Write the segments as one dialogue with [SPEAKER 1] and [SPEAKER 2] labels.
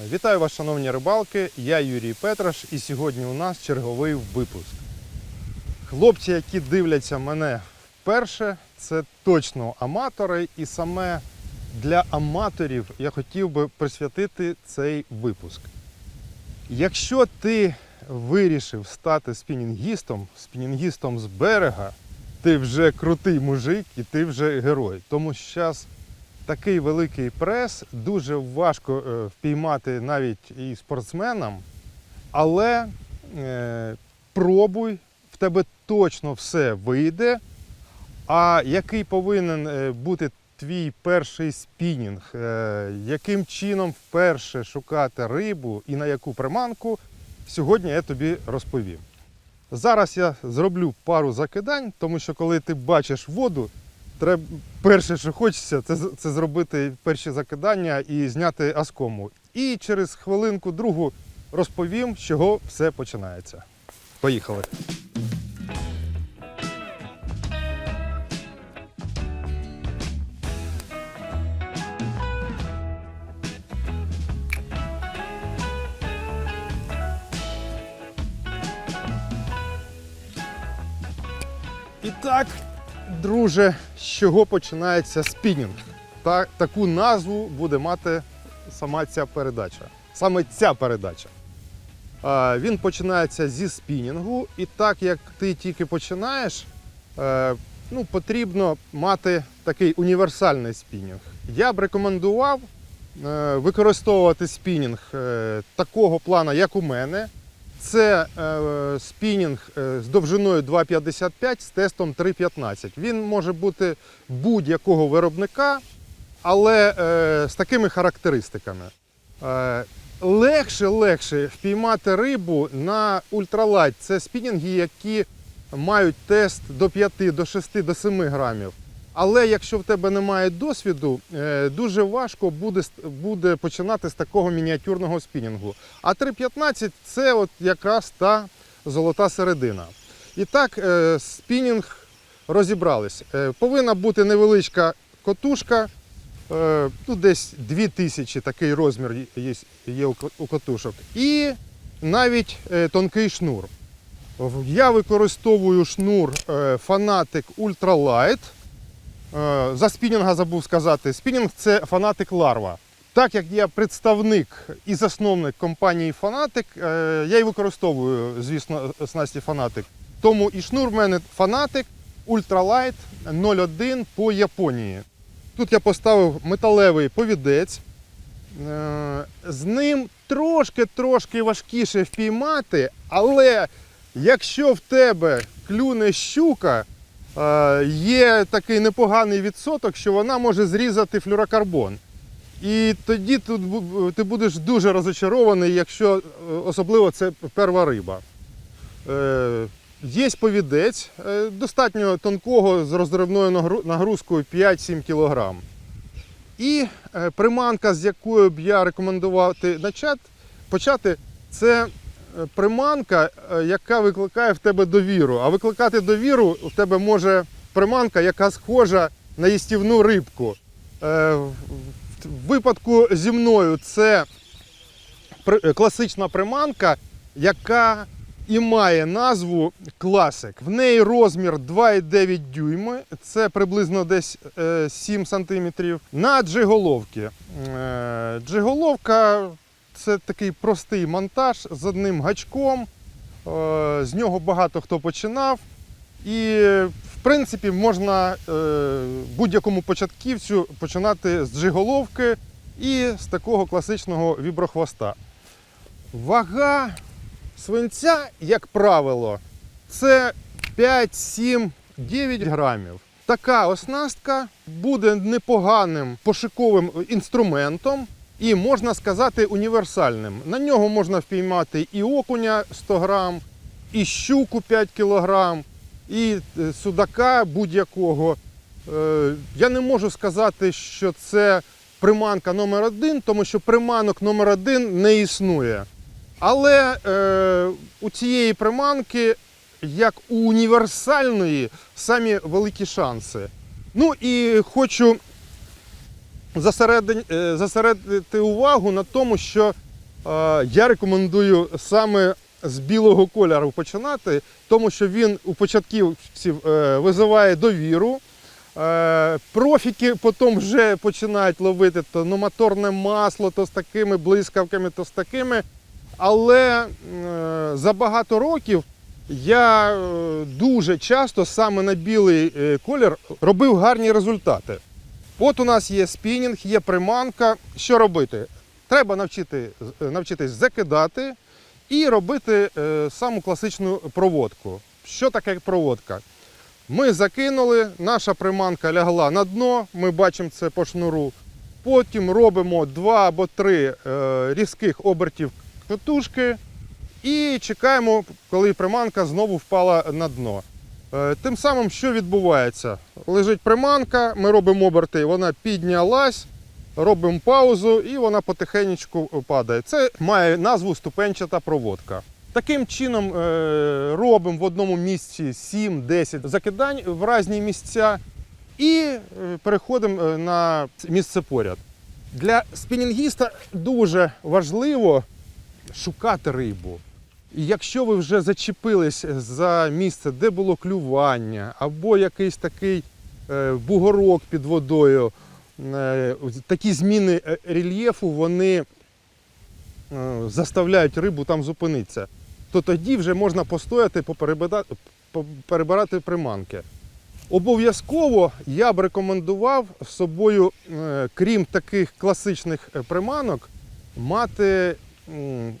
[SPEAKER 1] Вітаю вас, шановні рибалки. Я Юрій Петраш, і сьогодні у нас черговий випуск. Хлопці, які дивляться мене вперше, це точно аматори, і саме для аматорів я хотів би присвятити цей випуск. Якщо ти вирішив стати спінінгістом, спінінгістом з берега, ти вже крутий мужик і ти вже герой. Тому що зараз такий великий прес дуже важко е, впіймати навіть і спортсменам, але е, пробуй, в тебе точно все вийде. А який повинен е, бути твій перший спінінг? Яким чином вперше шукати рибу і на яку приманку? Сьогодні я тобі розповім. Зараз я зроблю пару закидань, тому що коли ти бачиш воду, треба перше, що хочеться, це, це зробити перші закидання і зняти аскому. І через хвилинку другу розповім, з чого все починається. Поїхали. Так, друже, з чого починається спінінг? Та, таку назву буде мати сама ця передача. Саме ця передача. А, він починається зі спінінгу, і так як ти тільки починаєш, е, ну, потрібно мати такий універсальний спінінг. Я б рекомендував е, використовувати спінінг е, такого плану, як у мене. Це е, спінінг е, з довжиною 2,55 з тестом 3,15. Він може бути будь-якого виробника, але е, з такими характеристиками. Легше, легше впіймати рибу на ультралайт. Це спінінги, які мають тест до 5, до 6, до 7 грамів. Але якщо в тебе немає досвіду, е, дуже важко буде, буде починати з такого мініатюрного спінінгу. А 3.15 це от якраз та золота середина. І так, е, спінінг розібрались. Е, Повинна бути невеличка котушка, е, ну, десь 2000 такий розмір є, у котушок. І навіть тонкий шнур. Я використовую шнур Fanatic Ultralight. Е, За спінінга забув сказати. Спінінг це Fanatic Larva. Так як я представник і засновник компанії Fanatic, е, я і використовую, звісно, снасті Fanatic. Тому і шнур в мене Fanatic Ultralight 01 по Японії. Тут я поставив металевий повідець. Е, З ним трошки-трошки важкіше впіймати, але якщо в тебе клюне щука, є такий непоганий відсоток, що вона може зрізати флюрокарбон. І тоді тут ти будеш дуже розочарований, якщо е, особливо це перша риба. Е, Є повідець, е, достатньо тонкого з розривною нагрузкою 5-7 кг. І е, приманка, з якою б я рекомендувати почати, це е, приманка, е, яка викликає в тебе довіру. А викликати довіру в тебе може приманка, яка схожа на їстівну рибку. Е, в- випадку зі мною це е, класична приманка, яка і має назву класик. В неї розмір 2,9 дюйми, це приблизно десь е, 7 сантиметрів. На джиголовки. Е, Джиголовка це такий простий монтаж з одним гачком. Е, З нього багато хто починав. І, в принципі, можна е, будь-якому початківцю починати з джиголовки і з такого класичного віброхвоста. Вага свинця, як правило, це 5, 7, 9 грамів. Така оснастка буде непоганим пошуковим інструментом і можна сказати універсальним. На нього можна впіймати і окуня 100 грам, і щуку 5 кілограм, і е, судака будь-якого. Е, Я не можу сказати, що це приманка номер один, тому що приманок номер один не існує. Але е, у цієї приманки, як у універсальної, самі великі шанси. Ну і хочу е, зосередити увагу на тому, що я рекомендую саме з білого кольору починати, тому що він у початківців е, визиває довіру. Е, Профіки потім вже починають ловити то ну, моторне масло, то з такими блискавками, то з такими. Але е, за багато років я е, дуже часто саме на білий е, колір робив гарні результати. От у нас є спінінг, є приманка. Що робити? Треба навчити, навчитись закидати і робити е, саму класичну проводку. Що таке проводка? Ми закинули, наша приманка лягла на дно, ми бачимо це по шнуру. Потім робимо два або три е, різких обертів катушки і чекаємо, коли приманка знову впала на дно. Е, Тим самим, що відбувається? Лежить приманка, ми робимо оберти, вона піднялась, робимо паузу і вона потихеньку падає. Це має назву ступенчата проводка. Таким чином е, робимо в одному місці 7-10 закидань в різні місця і е, переходимо е, на місце поряд. Для спінінгіста дуже важливо шукати рибу. Якщо ви вже зачепились за місце, де було клювання, або якийсь такий е, бугорок під водою, е, такі зміни е, рельєфу, вони заставляють рибу там зупинитися, то тоді вже можна постояти, поперебирати, приманки. Обов'язково я б рекомендував собою, крім таких класичних приманок, мати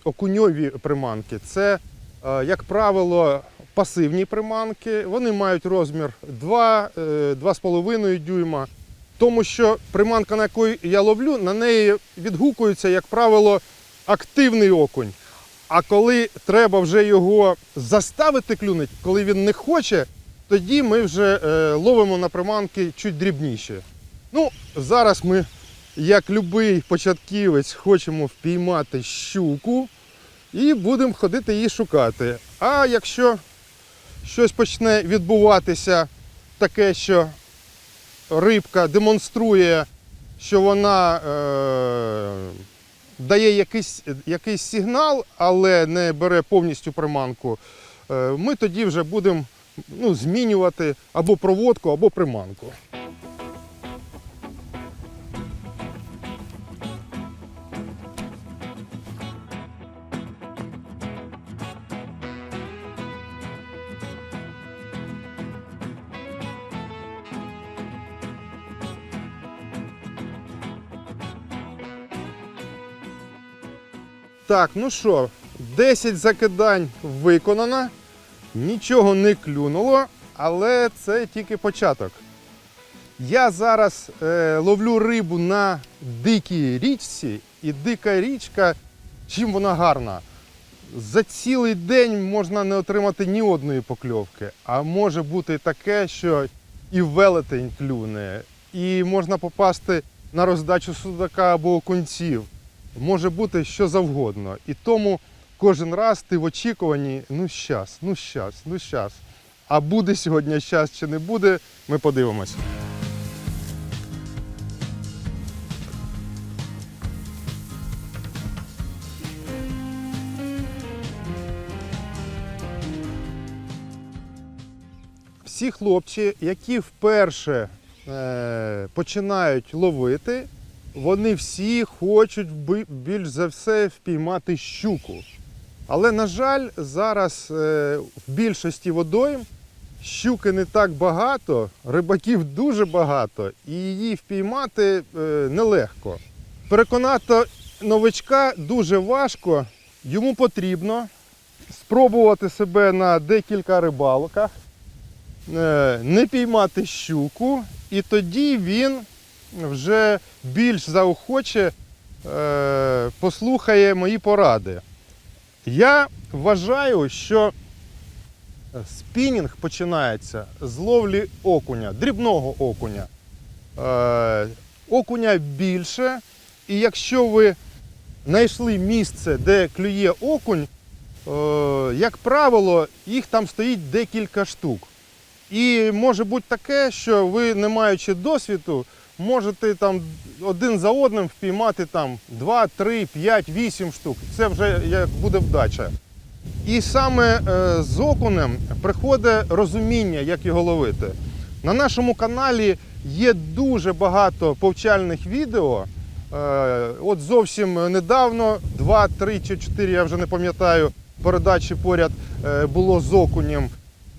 [SPEAKER 1] окуньові приманки. Це, е, як правило, пасивні приманки. Вони мають розмір 2, е, 2,5 дюйма. Тому що приманка, на яку я ловлю, на неї відгукується, як правило, активний окунь. А коли треба вже його заставити клюнути, коли він не хоче, тоді ми вже е, ловимо на приманки чуть дрібніші. Ну, зараз ми, як любий початківець, хочемо впіймати щуку і будемо ходити її шукати. А якщо щось почне відбуватися таке, що рибка демонструє, що вона е, дає якийсь, якийсь сигнал, але не бере повністю приманку, е, ми тоді вже будемо ну, змінювати або проводку, або приманку. Так, ну що, 10 закидань виконано. Нічого не клюнуло, але це тільки початок. Я зараз е, ловлю рибу на дикій річці, і дика річка, чим вона гарна? За цілий день можна не отримати ні одної покльовки, а може бути таке, що і велетень клюне, і можна попасти на роздачу судака або окунців. Може бути що завгодно. І тому кожен раз ти в очікуванні, ну щас, ну щас, ну щас. А буде сьогодні щас чи не буде, ми подивимось. Всі хлопці, які вперше е, починають ловити, вони всі хочуть більш за все впіймати щуку. Але, на жаль, зараз е, в більшості водойм щуки не так багато, рибаків дуже багато, і її впіймати е, нелегко. Переконати новичка дуже важко, йому потрібно спробувати себе на декілька рибалках, е, не піймати щуку, і тоді він вже більш заохоче е, послухає мої поради. Я вважаю, що спінінг починається з ловлі окуня, дрібного окуня. Е, окуня більше, і якщо ви знайшли місце, де клює окунь, е, як правило, їх там стоїть декілька штук. І може бути таке, що ви, не маючи досвіду, можете там один за одним впіймати там 2, 3, 5, 8 штук. Це вже як буде вдача. І саме е, з окунем приходить розуміння, як його ловити. На нашому каналі є дуже багато повчальних відео. Е, от зовсім недавно, 2, 3 чи 4, я вже не пам'ятаю, передачі поряд е, було з окунем.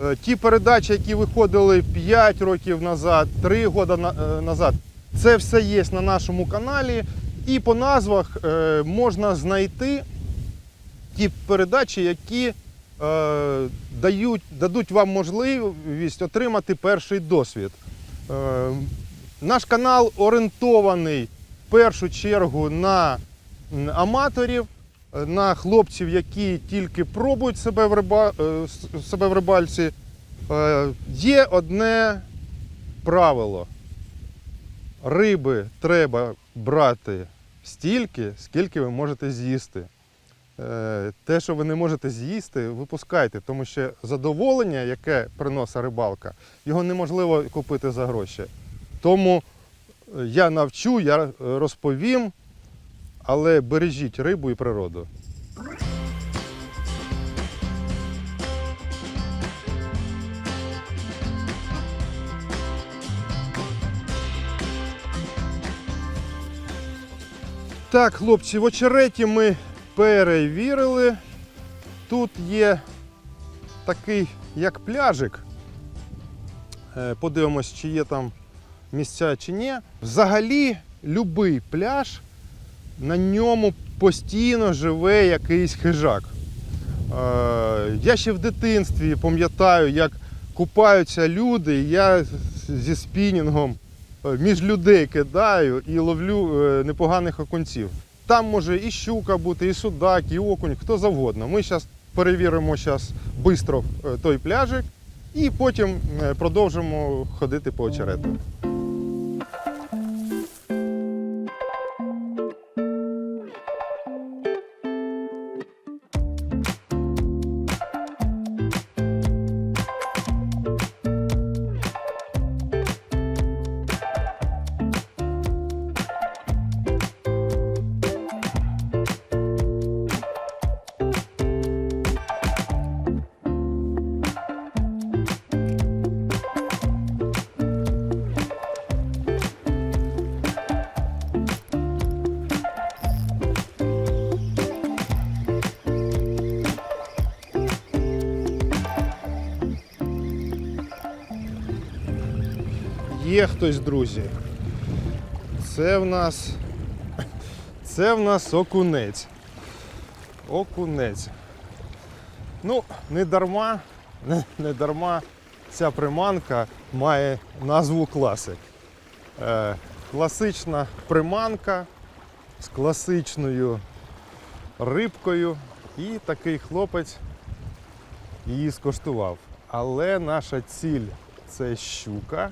[SPEAKER 1] Е, Ті передачі, які виходили 5 років назад, 3 роки е, назад, це все є на нашому каналі. І по назвах е, можна знайти ті передачі, які дають, дадуть вам можливість отримати перший досвід. Наш канал орієнтований в першу чергу на аматорів, на хлопців, які тільки пробують себе в, риба, е, себе в рибальці. Е, є одне правило. Риби треба брати стільки, скільки ви можете з'їсти. Е, Те, що ви не можете з'їсти, випускайте, тому що задоволення, яке приносить рибалка, його неможливо купити за гроші. Тому я навчу, я розповім, але бережіть рибу і природу. Так, хлопці, в очереті ми перевірили. Тут є такий як пляжик. Е, Подивимось, чи є там місця чи ні. Взагалі, будь-який пляж, на ньому постійно живе якийсь хижак. Е, Я ще в дитинстві пам'ятаю, як купаються люди, і я зі спінінгом е, між людей кидаю і ловлю е, непоганих окунців. Там може і щука бути, і судак, і окунь, хто завгодно. Ми зараз перевіримо зараз швидко той пляжик і потім продовжимо ходити по очерету. Є хтось, друзі. Це в нас. Це в нас окунець. Окунець. Ну, не дарма, не, не дарма ця приманка має назву класик. Е, класична приманка з класичною рибкою. І такий хлопець її скоштував. Але наша ціль це щука.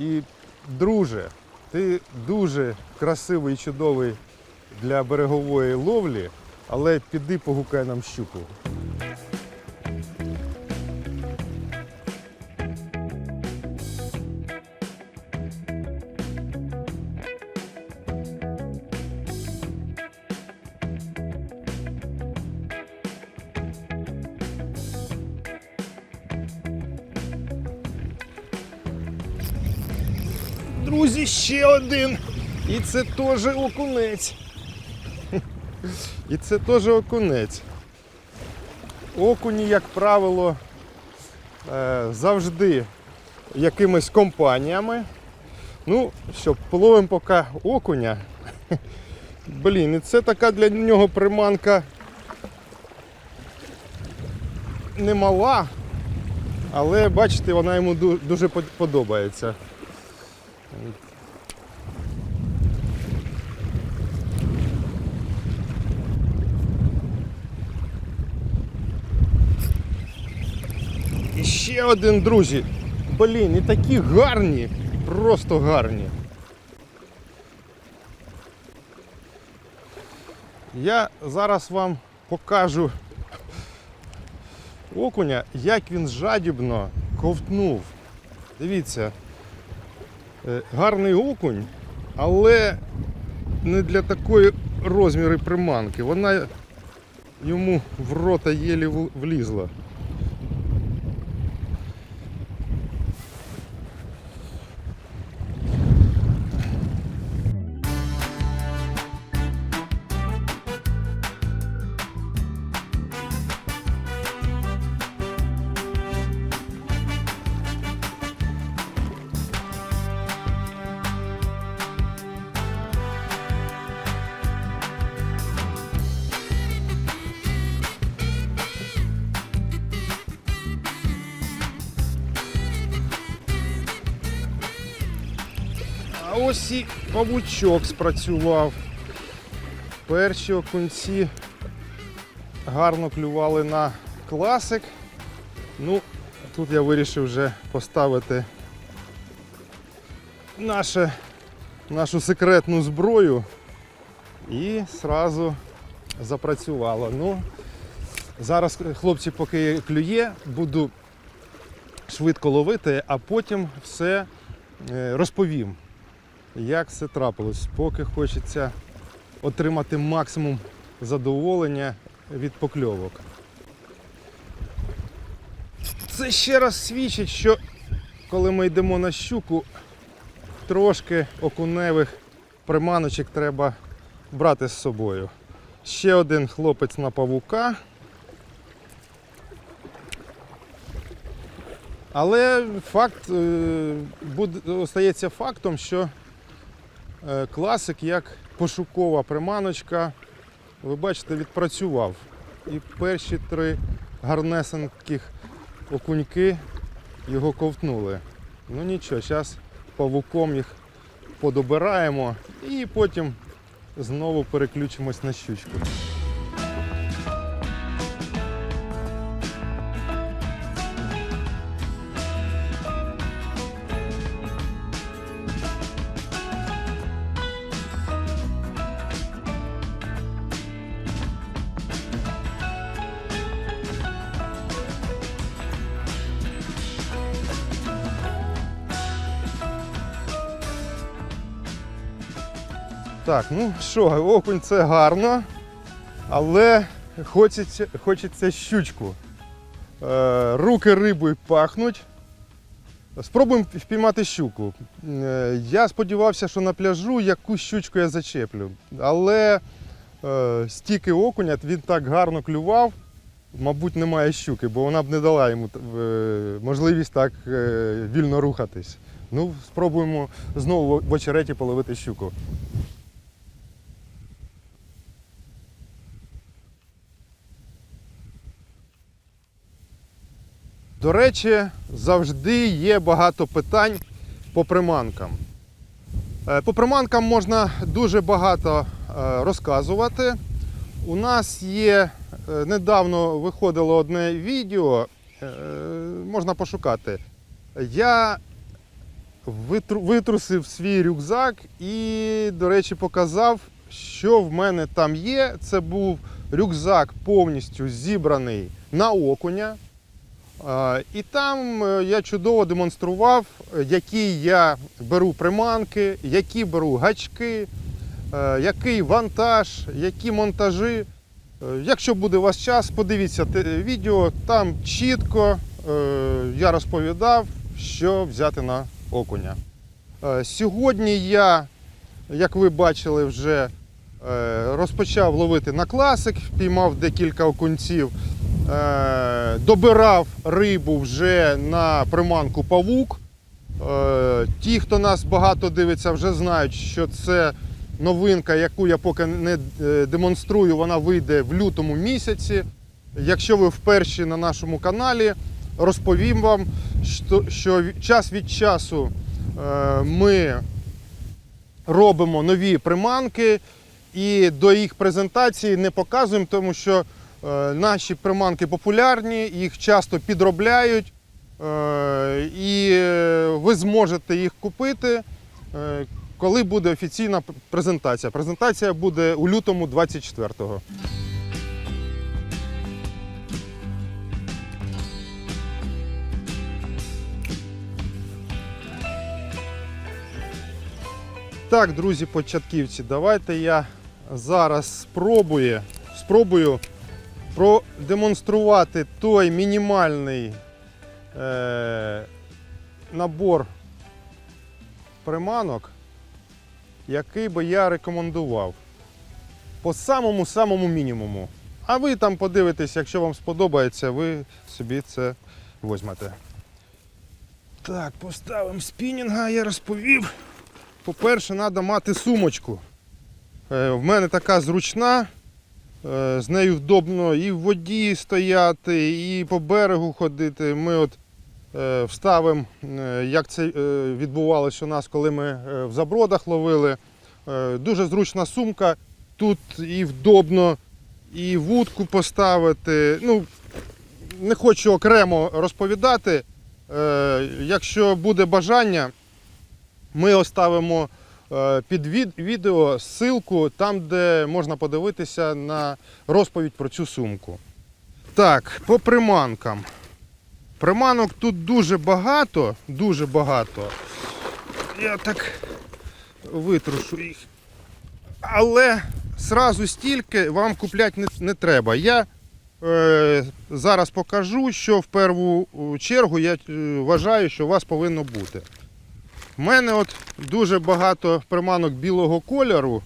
[SPEAKER 1] І, друже, ти дуже красивий і чудовий для берегової ловлі, але піди погукай нам щуку. Друзі, ще один. І це теж окунець. І це теж окунець. Окуні, як правило, е, завжди якимись компаніями. Ну, що, половимо поки окуня. Блін, і це така для нього приманка немала, але бачите, вона йому дуже подобається. І ще один, друзі. Блін, і такі гарні, просто гарні. Я зараз вам покажу окуня, як він жадібно ковтнув. Дивіться. Е, Гарний окунь, але не для такої розміри приманки. Вона йому в рота єлі влізла. А ось і павучок спрацював. Перші окунці гарно клювали на класик. Ну, тут я вирішив вже поставити наше, нашу секретну зброю і зразу запрацювало. Ну, зараз, хлопці, поки клює, буду швидко ловити, а потім все е, розповім, як це трапилось. Поки хочеться отримати максимум задоволення від покльовок. Це ще раз свідчить, що коли ми йдемо на щуку, трошки окуневих приманочок треба брати з собою. Ще один хлопець на павука. Але факт е, остається фактом, що класик як пошукова приманочка, ви бачите, відпрацював. І перші три гарнесеньких окуньки його ковтнули. Ну нічого, зараз павуком їх подобираємо і потім знову переключимось на щучку. Так, ну що, окунь це гарно, але хочеться, хочеться щучку. Е, руки рибою пахнуть. Спробуємо впіймати щуку. Е, я сподівався, що на пляжу якусь щучку я зачеплю. Але е, стільки окуня, він так гарно клював, мабуть, немає щуки, бо вона б не дала йому е, можливість так е, вільно рухатись. Ну, спробуємо знову в очереті половити щуку. До речі, завжди є багато питань по приманкам. Е, По приманкам можна дуже багато е, розказувати. У нас є е, недавно виходило одне відео, можна пошукати. Я витрусив свій рюкзак і, до речі, показав, що в мене там є. Це був рюкзак повністю зібраний на окуня. І там е, я чудово демонстрував, які я беру приманки, які беру гачки, е, який вантаж, які монтажі. Е, Якщо буде у вас час, подивіться відео, там чітко я розповідав, що взяти на окуня. Сьогодні я, як ви бачили, вже розпочав ловити на класик, впіймав декілька окунців. Е, добирав рибу вже на приманку павук. Е, ті, хто нас багато дивиться, вже знають, що це новинка, яку я поки не е, демонструю, вона вийде в лютому місяці. Якщо ви вперше на нашому каналі, розповім вам, що, час від часу ми робимо нові приманки і до їх презентації не показуємо, тому що наші приманки популярні, їх часто підробляють, е, і е, ви зможете їх купити, е, коли буде офіційна презентація. Презентація буде у лютому 24-го. так, друзі початківці, давайте я зараз спробую, спробую продемонструвати той мінімальний е, набор приманок, який би я рекомендував. По самому-самому мінімуму. А ви там подивитесь, якщо вам сподобається, ви собі це візьмете. Так, поставимо спінінга, я розповів. По-перше, треба мати сумочку. Е, В мене така зручна, з нею вдобно і в воді стояти, і по берегу ходити. Ми от е, вставимо, е, як це е, відбувалося у нас, коли ми е, в забродах ловили. Е, Дуже зручна сумка. Тут і вдобно, і вудку поставити. Ну, не хочу окремо розповідати. Е, Якщо буде бажання, ми оставимо е, під відео ссылку там, де можна подивитися на розповідь про цю сумку. Так, по приманкам. Приманок тут дуже багато, дуже багато. Я так витрушу їх. Але сразу стільки вам купляти не, не треба. Я е, зараз покажу, що в першу чергу я е, вважаю, що у вас повинно бути. У мене от дуже багато приманок білого кольору,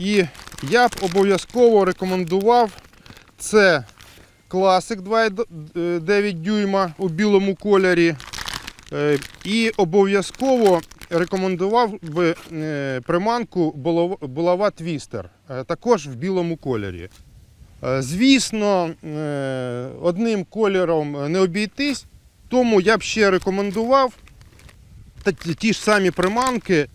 [SPEAKER 1] і я б обов'язково рекомендував це класик 2,9 дюйма у білому кольорі. Е, І обов'язково рекомендував би е, приманку булава- твістер, е, також в білому кольорі. Звісно, одним кольором не обійтись, тому я б ще рекомендував ті ж самі приманки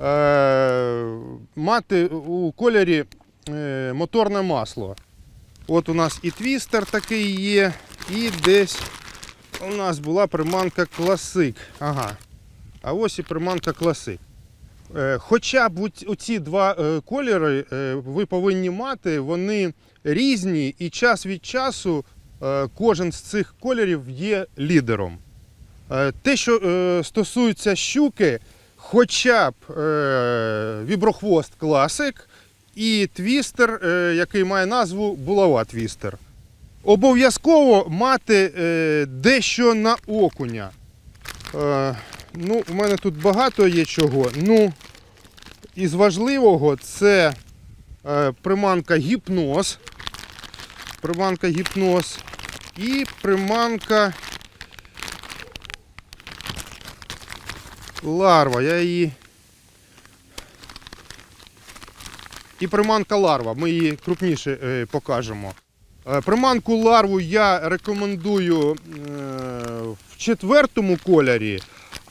[SPEAKER 1] е, мати у кольорі е, моторне масло. От у нас і твістер такий є, і десь у нас була приманка класик. Ага. А ось і приманка класик. Е, Хоча б оці два кольори ви повинні мати, вони різні, і час від часу кожен з цих кольорів є лідером. Е, Те, що е, стосується щуки, хоча б е, віброхвост класик і твістер, який має назву булава твістер. Обов'язково мати дещо на окуня. Ну, у мене тут багато є чого. Ну, із важливого це приманка гіпноз. Приманка гіпноз і приманка ларва. Я її. І приманка ларва. Ми її крупніше е, покажемо. Е, Приманку ларву я рекомендую е, в четвертому кольорі,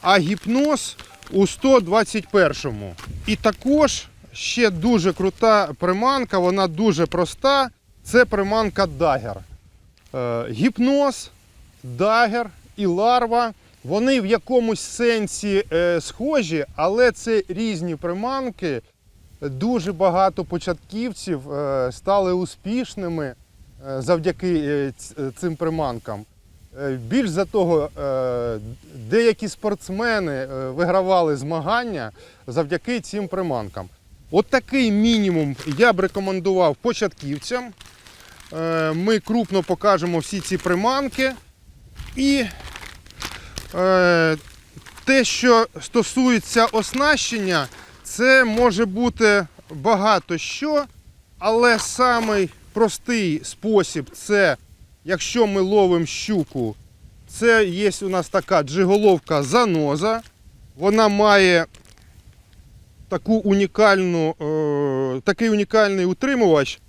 [SPEAKER 1] а гіпноз у 121-му. І також ще дуже крута приманка, вона дуже проста. Це приманка дагер. Гіпноз, дагер і ларва. Вони в якомусь сенсі е, схожі, але це різні приманки. Дуже багато початківців е, стали успішними е, завдяки цим приманкам. Більш за того, деякі спортсмени вигравали змагання завдяки цим приманкам. От такий мінімум я б рекомендував початківцям. Ми крупно покажемо всі ці приманки. І те, що стосується оснащення, це може бути багато що, але самий простий спосіб це, якщо ми ловимо щуку, це є у нас така джиголовка заноза. Вона має таку унікальну, е, такий унікальний утримувач.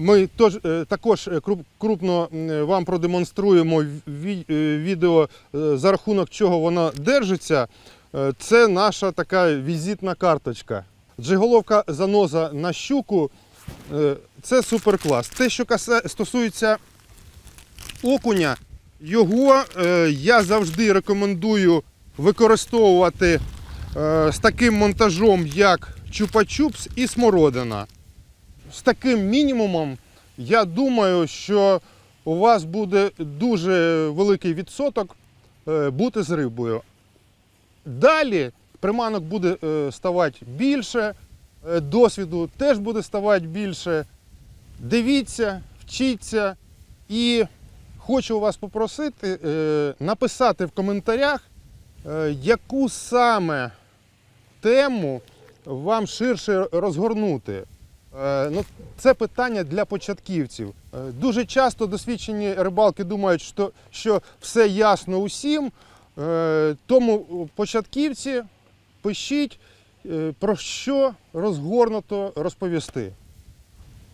[SPEAKER 1] Ми е, також е, круп- крупно вам продемонструємо ві- е, відео, е, за рахунок чого вона держиться. Е, Це наша така візитна карточка. Джиголовка заноза на щуку е, це суперклас. Те, що стосується окуня, його е, я завжди рекомендую використовувати е, з таким монтажом, як чупа-чупс і смородина. З таким мінімумом, я думаю, що у вас буде дуже великий відсоток е, бути з рибою. Далі приманок буде е, ставати більше, е, досвіду теж буде ставати більше. Дивіться, вчіться і хочу вас попросити написати в коментарях, яку саме тему вам ширше розгорнути. Е, Ну, це питання для початківців. Е, Дуже часто досвідчені рибалки думають, що, все ясно усім. Е, Тому початківці пишіть, про що розгорнуто розповісти.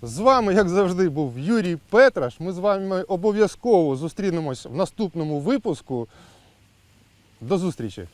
[SPEAKER 1] З вами, як завжди, був Юрій Петраш. Ми з вами обов'язково зустрінемось в наступному випуску. До зустрічі!